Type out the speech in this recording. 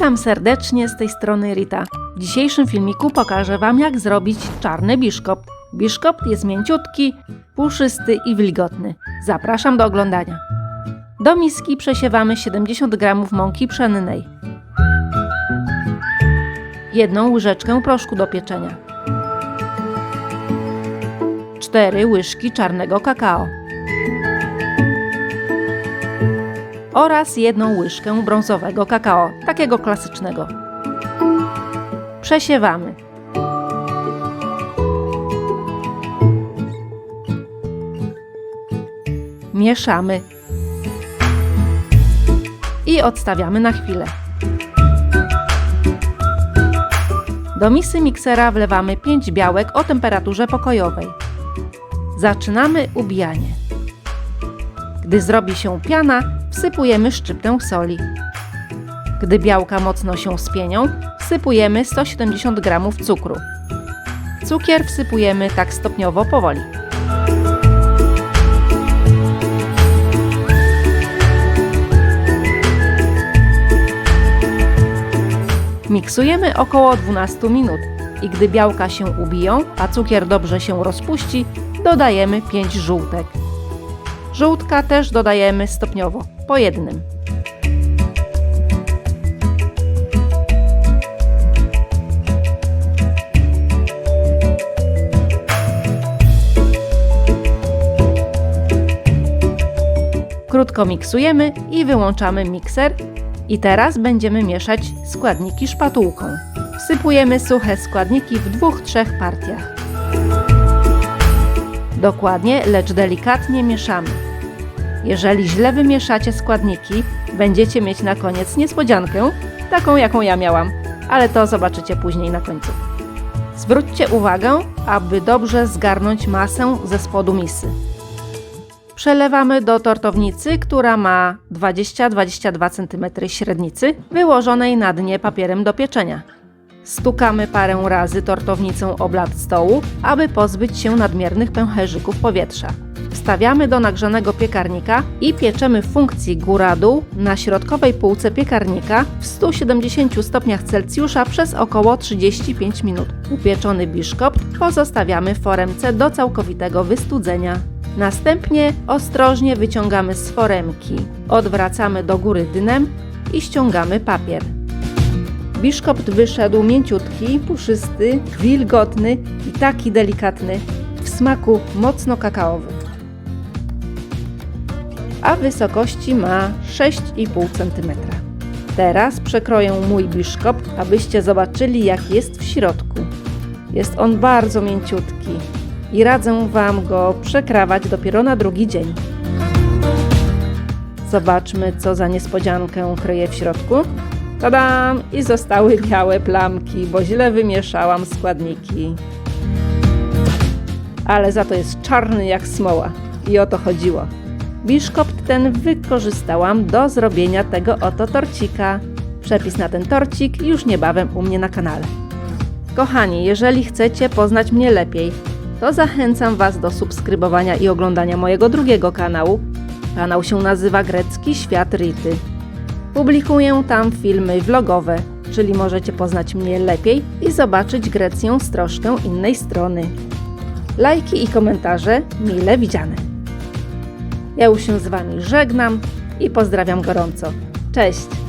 Witam serdecznie z tej strony Rita. W dzisiejszym filmiku pokażę Wam jak zrobić czarny biszkopt. Biszkopt jest mięciutki, puszysty i wilgotny. Zapraszam do oglądania. Do miski przesiewamy 70 g mąki pszennej. Jedną łyżeczkę proszku do pieczenia. 4 łyżki czarnego kakao. Oraz jedną łyżkę brązowego kakao, takiego klasycznego. Przesiewamy. Mieszamy. I odstawiamy na chwilę. Do misy miksera wlewamy 5 białek o temperaturze pokojowej. Zaczynamy ubijanie. Gdy zrobi się piana, wsypujemy szczyptę soli. Gdy białka mocno się spienią, wsypujemy 170 g cukru. Cukier wsypujemy tak stopniowo powoli. Miksujemy około 12 minut i gdy białka się ubiją, a cukier dobrze się rozpuści, dodajemy 5 żółtek. Żółtka też dodajemy stopniowo, po jednym. Krótko miksujemy i wyłączamy mikser. I teraz będziemy mieszać składniki szpatułką. Wsypujemy suche składniki w dwóch, trzech partiach. Dokładnie, lecz delikatnie mieszamy. Jeżeli źle wymieszacie składniki, będziecie mieć na koniec niespodziankę, taką jaką ja miałam, ale to zobaczycie później na końcu. Zwróćcie uwagę, aby dobrze zgarnąć masę ze spodu misy. Przelewamy do tortownicy, która ma 20-22 cm średnicy, wyłożonej na dnie papierem do pieczenia. Stukamy parę razy tortownicą o blat stołu, aby pozbyć się nadmiernych pęcherzyków powietrza. Wstawiamy do nagrzanego piekarnika i pieczemy w funkcji góra-dół na środkowej półce piekarnika w 170 stopniach Celsjusza przez około 35 minut. Upieczony biszkopt pozostawiamy w foremce do całkowitego wystudzenia. Następnie ostrożnie wyciągamy z foremki, odwracamy do góry dnem i ściągamy papier. Biszkopt wyszedł mięciutki, puszysty, wilgotny i taki delikatny, w smaku mocno kakaowym. A wysokości ma 6,5 cm. Teraz przekroję mój biszkopt, abyście zobaczyli jak jest w środku. Jest on bardzo mięciutki i radzę Wam go przekrawać dopiero na drugi dzień. Zobaczmy, co za niespodziankę kryje w środku. Tadam! I zostały białe plamki, bo źle wymieszałam składniki. Ale za to jest czarny jak smoła. I o to chodziło. Biszkopt ten wykorzystałam do zrobienia tego oto torcika. Przepis na ten torcik już niebawem u mnie na kanale. Kochani, jeżeli chcecie poznać mnie lepiej, to zachęcam Was do subskrybowania i oglądania mojego drugiego kanału. Kanał się nazywa Grecki Świat Rity. Publikuję tam filmy vlogowe, czyli możecie poznać mnie lepiej i zobaczyć Grecję z troszkę innej strony. Lajki i komentarze mile widziane. Ja już się z Wami żegnam i pozdrawiam gorąco. Cześć!